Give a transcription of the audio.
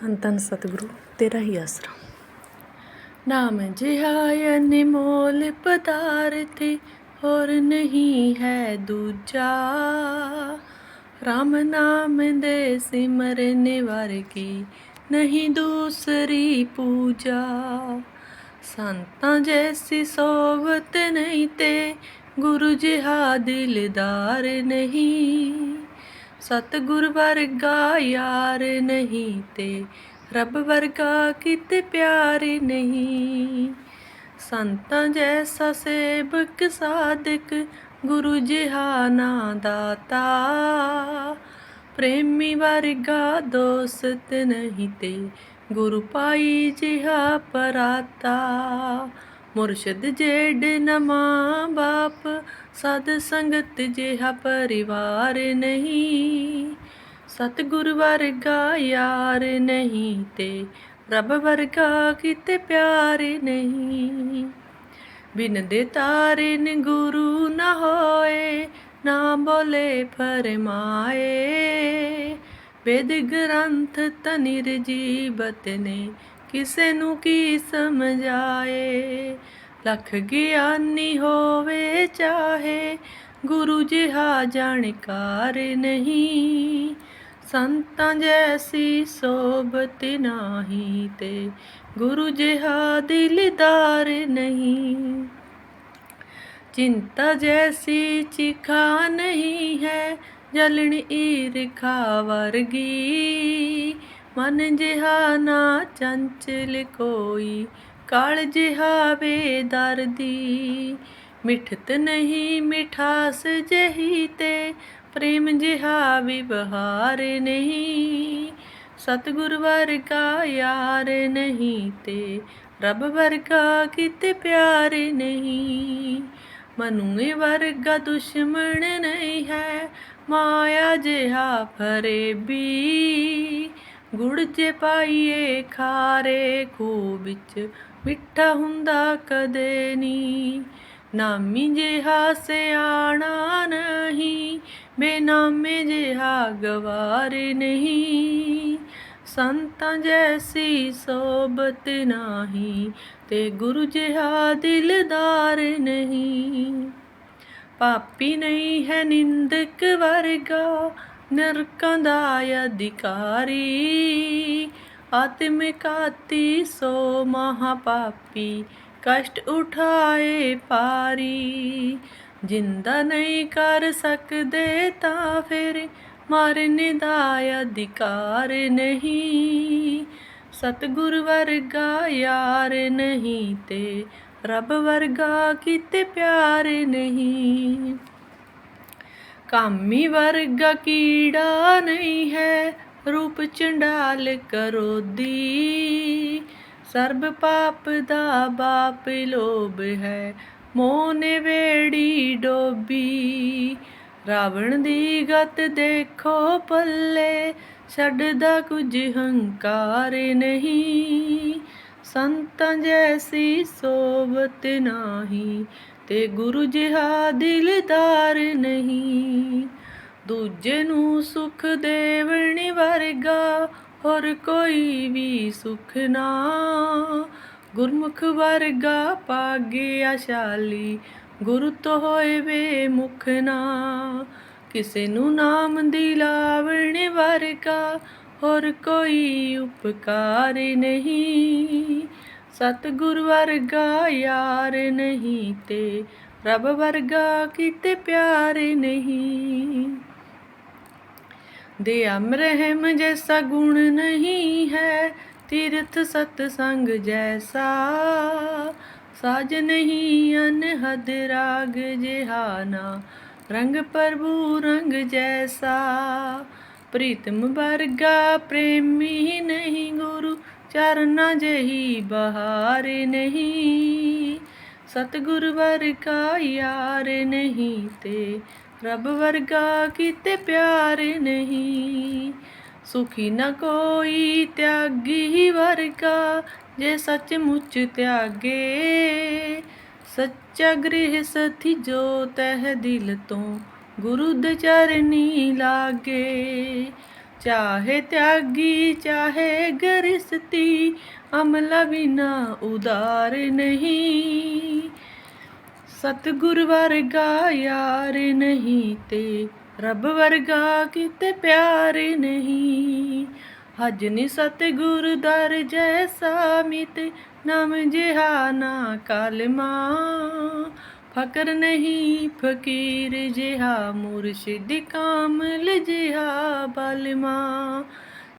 ਧੰਨ ਧੰਨ ਸਤਿਗੁਰੂ, ਤੇਰਾ ਹੀ ਆਸਰਾ। ਨਾਮ ਜਿਹਾ ਅਨਮੋਲ ਪਦਾਰਥ, ਹੋਰ ਨਹੀਂ ਹੈ ਦੂਜਾ। ਰਾਮ ਨਾਮ ਦੇ ਸਿਮਰਨ ਵਰਗੀ ਨਹੀਂ ਦੂਸਰੀ ਪੂਜਾ। ਸੰਤਾਂ ਜੈਸੀ ਸੋਵਤ ਨਹੀਂ ਤੇ, ਗੁਰੂ ਜਿਹਾ ਦਿਲਦਾਰ ਨਹੀਂ। ਸਤਿਗੁਰ ਵਰਗਾ ਯਾਰ ਨਹੀਂ ਤੇ ਰੱਬ ਵਰਗਾ ਕਿਤੇ ਪਿਆਰ ਨਹੀਂ। ਸੰਤਾਂ ਜੈਸਾ ਸੇਵਕ, ਸਾਧਕ, ਗੁਰੂ ਜਿਹਾ ਨਾ ਦਾਤਾ ਪ੍ਰੇਮੀ ਵਰਗਾ ਦੋਸਤ ਨਹੀਂ ਤੇ ਗੁਰੂ ਪਾਈ ਜਿਹਾ ਪਰਾਤਾ। ਮੁਰਸ਼ਿਦ ਜੇਡ ਨਮਾ ਬਾਪ, ਸਦ ਸੰਗਤ ਜਿਹਾ ਪਰਿਵਾਰ ਨਹੀਂ। ਸਤਿਗੁਰ ਵਰਗਾ ਯਾਰ ਨਹੀਂ ਤੇ ਰੱਬ ਵਰਗਾ ਕਿਤੇ ਪਿਆਰ ਨਹੀਂ। ਬਿਨ ਦੇ ਤਾਰਨ ਗੁਰੂ ਨਾ ਹੋਏ, ਨਾ ਬੋਲੇ ਫਰਮਾਏ। ਵੇਦ ਗ੍ਰੰਥ ਤਨਿਰ ਜੀਵਤ ਨੇ ਕਿਸੇ ਨੂੰ ਕੀ ਸਮਝਾਏ? ਲਖ ਗਿਆਨੀ ਹੋਵੇ ਚਾਹੇ, ਗੁਰੂ ਜਿਹਾ ਜਾਣਕਾਰ ਨਹੀਂ। ਸੰਤਾਂ ਜੈਸੀ ਸੋਬਤ ਨਾਹੀ ਤੇ ਗੁਰੂ ਜਿਹਾ ਦਿਲਦਾਰ ਨਹੀਂ। ਚਿੰਤਾ ਜੈਸੀ ਚਿਖਾ ਨਹੀਂ ਹੈ, ਜਲਣ ਈਰਖਾ ਵਰਗੀ। ਮਨ ਜਿਹਾ ਨਾ ਚੰਚਲ ਕੋਈ, ਕਾਲ ਜਿਹਾ ਬੇਦਰਦੀ। ਮਿਠਤ ਨਹੀਂ ਮਿਠਾਸ ਜਹੀ ਤੇ, ਪ੍ਰੇਮ ਜਿਹਾ ਵਿਵਹਾਰ ਨਹੀਂ। ਸਤਿਗੁਰ ਵਰਗਾ ਯਾਰ ਨਹੀਂ ਤੇ, ਰੱਬ ਵਰਗਾ ਕਿਤੇ ਪਿਆਰ ਨਹੀਂ। ਮਨੂਏ ਵਰਗਾ ਦੁਸ਼ਮਣ ਨਹੀਂ ਹੈ, ਮਾਇਆ ਜਿਹਾ ਫਰੇਬੀ। ਗੁੜ ਜੇ ਪਾਈਏ ਖਾਰੇ ਖੂ ਵਿੱਚ, ਮਿੱਠਾ ਹੁੰਦਾ ਕਦੇ ਨਹੀਂ। ਨਾਮੀ ਜਿਹਾ ਸਿਆਣਾ ਨਹੀਂ, ਬੇਨਾਮੇ ਜਿਹਾ ਗਵਾਰ ਨਹੀਂ। ਸੰਤਾਂ ਜੈਸੀ ਸੋਬਤ ਨਹੀਂ ਤੇ ਗੁਰੂ ਜਿਹਾ ਦਿਲਦਾਰ ਨਹੀਂ। ਪਾਪੀ ਨਹੀਂ ਹੈ ਨਿੰਦਕ ਵਰਗਾ ਨਰਕਾਂ ਦਾ ਅਧਿਕਾਰੀ ਆਤਮਿਕਾਤੀ ਸੋ ਮਹਾ ਪਾਪੀ ਕਸ਼ਟ ਉਠਾਏ ਪਾਰੀ। ਜਿੰਦਾ ਨਹੀਂ ਕਰ ਸਕਦੇ ਤਾਂ ਫਿਰ ਮਰਨ ਦਾ ਅਧਿਕਾਰ ਨਹੀਂ। ਸਤਿਗੁਰ ਵਰਗਾ ਯਾਰ ਨਹੀਂ ਤੇ ਰੱਬ ਵਰਗਾ ਕਿਤੇ ਪਿਆਰ ਨਹੀਂ। ਕਾਮੀ ਵਰਗਾ ਕੀੜਾ ਨਹੀਂ ਹੈ। ਰੂਪ ਚੰਡਾਲ ਕਰੋ ਦੀ। ਸਰਬ ਪਾਪ ਦਾ ਬਾਪ ਲੋਭ ਹੈ। ਮੋਹ ਵੇੜੀ ਡੋਬੀ। ਰਾਵਣ ਦੀ ਗਤ ਦੇਖੋ ਪੱਲੇ। ਛੱਡਦਾ ਕੁਝ ਹੰਕਾਰ ਨਹੀਂ। ਸੰਤਾਂ ਜੈਸੀ ਸੋਬਤ ਨਹੀਂ, ਤੇ ਗੁਰੂ ਜਿਹਾ ਦਿਲਦਾਰ ਨਹੀਂ। ਦੂਜੇ ਨੂੰ ਸੁਖ ਦੇਵਣੀ ਵਰਗਾ ਹੋਰ ਕੋਈ ਵੀ ਸੁਖ ਨਾ। ਗੁਰਮੁਖ ਵਰਗਾ ਪਾਗਿਆ ਸ਼ਾਲੀ ਗੁਰੂ ਤੋਂ ਹੋਏ ਵੇ ਮੁਖ ਨਾ। ਕਿਸੇ ਨੂੰ ਨਾਮ ਦਿਲਾਵਣ ਵਰਗਾ ਹੋਰ ਕੋਈ ਉਪਕਾਰ ਨਹੀਂ। ਸਤਿਗੁਰ ਵਰਗਾ ਯਾਰ ਨਹੀਂ ਤੇ ਰੱਬ ਵਰਗਾ ਕਿਤੇ ਪਿਆਰ ਨਹੀਂ। ਦਿਆਮ ਰਹਿਮ ਜੈਸਾ ਗੁਣ ਨਹੀਂ ਹੈ, ਤੀਰਥ ਸਤ ਸੰਗ ਜੈਸਾ। ਸਾਜ ਨਹੀਂ ਅਨਹਦ ਰਾਗ ਜਿਹਾਨਾ ਰੰਗ ਪ੍ਰਭੂ ਰੰਗ ਜੈਸਾ। ਪ੍ਰੀਤਮ ਵਰਗਾ ਪ੍ਰੇਮੀ ਨਹੀਂ, ਗੁਰੂ ਚਰਨਾ ਜਹੀ ਬਹਾਰ ਨਹੀਂ। ਸਤਿਗੁਰ ਵਰਗਾ ਯਾਰ ਨਹੀਂ ਤੇ ਰੱਬ ਵਰਗਾ ਕਿਤੇ ਪਿਆਰ ਨਹੀਂ। ਸੁਖੀ ਨਾ ਕੋਈ ਤਿਆਗੀ ਵਰਗਾ, ਜੇ ਸੱਚਮੁੱਚ ਤਿਆਗੇ। ਸੱਚਾ ਗ੍ਰਹਿ ਸਥੀ ਜੋ ਤਹਿ ਦਿਲ ਤੋਂ ਗੁਰੂ ਦੇ ਚਰਨੀ ਲਾਗੇ। ਚਾਹੇ ਤਿਆਗੀ, ਚਾਹੇ ਗ੍ਰਸਤੀ ਅਮਲਾ ਬਿਨਾ ਉਦਾਰ ਨਹੀਂ। ਸਤਿਗੁਰ ਵਰਗਾ ਯਾਰ ਨਹੀਂ ਤੇ ਰੱਬ ਵਰਗਾ ਕਿਤੇ ਪਿਆਰ ਨਹੀਂ। ਹਜਨੀ ਸਤਿਗੁਰ ਦਰ ਜੈਸਾ ਮਿਤ ਨਾਮ ਜਿਹਾ ਨਾ ਕਲਮਾ। ਫਕਰ ਨਹੀਂ ਫਕੀਰ ਜਿਹਾ ਮੁਰਸ਼ਿਦ ਕਾਮਲ ਜਿਹਾ ਬਲਮਾ